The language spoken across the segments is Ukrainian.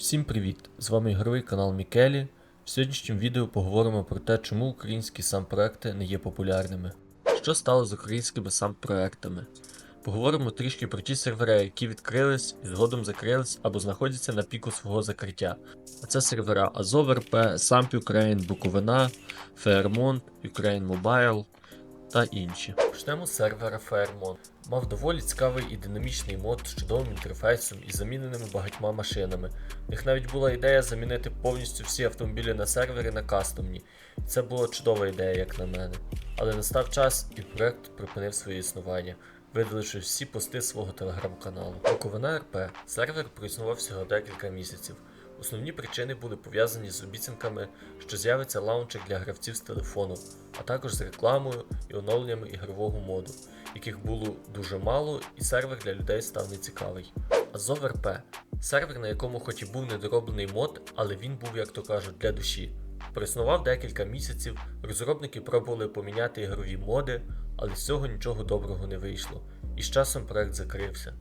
Всім привіт! З вами ігровий канал Мікелі. В сьогоднішньому відео поговоримо про те, чому українські сам-проекти не є популярними. Що стало з українськими сам-проектами? Поговоримо трішки про ті сервери, які відкрились і згодом закрились або знаходяться на піку свого закриття. А це сервера Azov RP, Samp Ukraine, Буковина, Fairmont, Ukraine Mobile та інші. Почнемо з сервера Fairmont. Мав доволі цікавий і динамічний мод з чудовим інтерфейсом і заміненими багатьма машинами. У них навіть була ідея замінити повністю всі автомобілі на сервері на кастомні. Це була чудова ідея, як на мене. Але настав час і проект припинив своє існування, видаливши всі пости свого телеграм-каналу. Буковина РП сервер проіснував всього декілька місяців. Основні причини були пов'язані з обіцянками, що з'явиться лаунчер для гравців з телефону, а також з рекламою і оновленнями ігрового моду, яких було дуже мало, і сервер для людей став нецікавий. Azov RP – сервер, на якому хоч і був недороблений мод, але він був, як то кажуть, для душі. Проіснував декілька місяців, розробники пробували поміняти ігрові моди, але з цього нічого доброго не вийшло, і з часом проект закрився.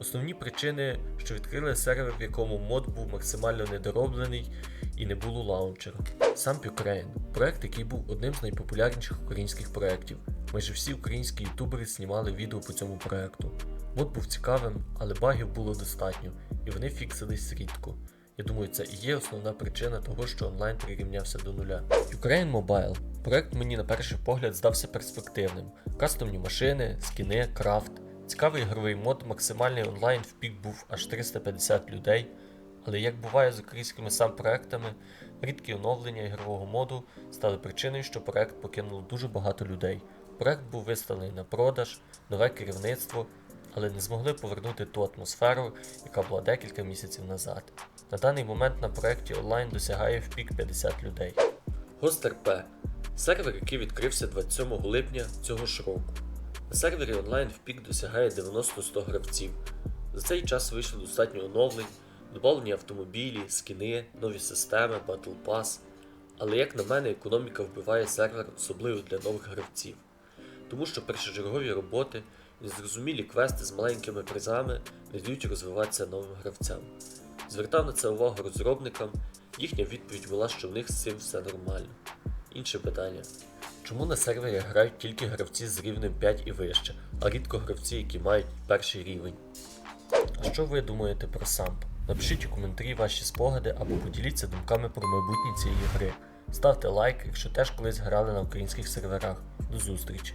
Основні причини, що відкрили сервер, в якому мод був максимально недороблений і не було лаунчера. Сам Ukraine – проект, який був одним з найпопулярніших українських проєктів. Майже всі українські ютубери знімали відео по цьому проекту. Мод був цікавим, але багів було достатньо, і вони фіксились рідко. Я думаю, це і є основна причина того, що онлайн прирівнявся до нуля. Ukraine Mobile проект мені на перший погляд здався перспективним. Кастомні машини, скіни, крафт. Цікавий ігровий мод, максимальний онлайн в пік був аж 350 людей. Але як буває з українськими сам проектами, рідкі оновлення ігрового моду стали причиною, що проект покинуло дуже багато людей. Проект був виставлений на продаж, нове керівництво, але не змогли повернути ту атмосферу, яка була декілька місяців назад. На даний момент на проєкті онлайн досягає в пік 50 людей. GhostRP – сервер, який відкрився 27 липня цього ж року. На сервері онлайн в пік досягає 90-100 гравців. За цей час вийшло достатньо оновлень, додавлені автомобілі, скіни, нові системи, Battle Pass. Але як на мене, економіка вбиває сервер, особливо для нових гравців. Тому що першочергові роботи, незрозумілі квести з маленькими призами не дають розвиватися новим гравцям. Звертав на це увагу розробникам, їхня відповідь була, що в них з цим все нормально. Інше питання. Чому на сервері грають тільки гравці з рівнем 5 і вище, а рідко гравці, які мають перший рівень? А що ви думаєте про самп? Напишіть у коментарі ваші спогади або поділіться думками про майбутнє цієї гри. Ставте лайк, якщо теж колись грали на українських серверах. До зустрічі!